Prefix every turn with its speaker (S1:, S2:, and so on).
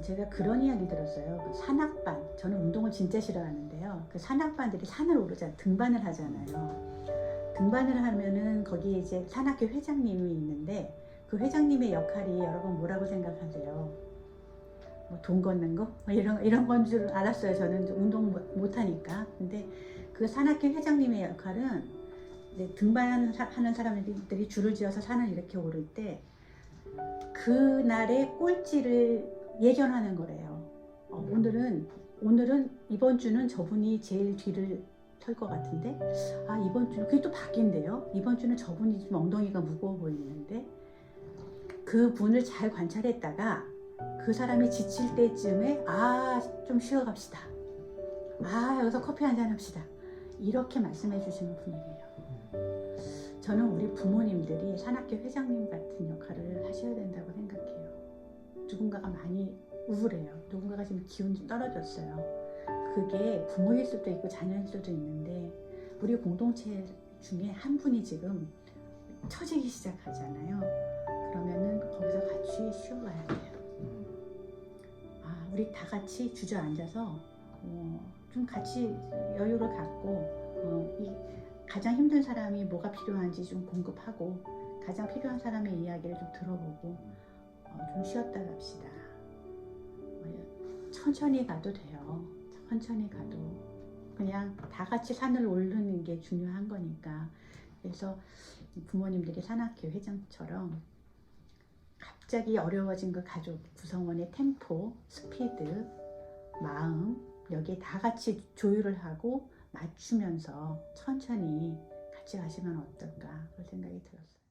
S1: 제가 그런 이야기 들었어요. 그 산악반. 저는 운동을 진짜 싫어하는데요. 그 산악반들이 산을 오르잖아요. 등반을 하잖아요. 등반을 하면은 거기에 이제 산악회 회장님이 있는데 그 회장님의 역할이 여러분 뭐라고 생각하세요? 뭐 돈 걷는 거? 뭐 이런 이런 건 줄 알았어요. 저는 운동 못 하니까. 근데 그 산악회 회장님의 역할은 이제 등반하는 사람들이 줄을 지어서 산을 이렇게 오를 때 그날의 꼴찌를 예견하는 거래요. 어, 오늘은 오늘은 이번 주는 저분이 제일 뒤를 털 것 같은데 아 이번 주는 그게 또 바뀐대요. 이번 주는 저분이 좀 엉덩이가 무거워 보이는데 그 분을 잘 관찰했다가 그 사람이 지칠 때쯤에 아 좀 쉬어갑시다. 아 여기서 커피 한 잔 합시다. 이렇게 말씀해 주시는 분이에요. 저는 우리 부모님들이 산악회 회장님 같은 역할을 하셔야 된다고 생각해요. 누군가가 많이 우울해요. 누군가가 지금 기운이 좀 떨어졌어요. 그게 부모일 수도 있고 자녀일 수도 있는데 우리 공동체 중에 한 분이 지금 처지기 시작하잖아요. 그러면은 거기서 같이 쉬어가야 돼요. 아, 우리 다 같이 주저앉아서 어, 좀 같이 여유를 갖고 어, 이 가장 힘든 사람이 뭐가 필요한지 좀 공급하고 가장 필요한 사람의 이야기를 좀 들어보고 어, 좀 쉬었다 갑시다. 어, 천천히 가도 돼요. 천천히 가도 그냥 다 같이 산을 오르는 게 중요한 거니까 그래서 부모님들이 산악회 회장처럼 갑자기 어려워진 그 가족 구성원의 템포, 스피드, 마음 여기에 다 같이 조율을 하고 맞추면서 천천히 같이 가시면 어떨까 그런 생각이 들었어요.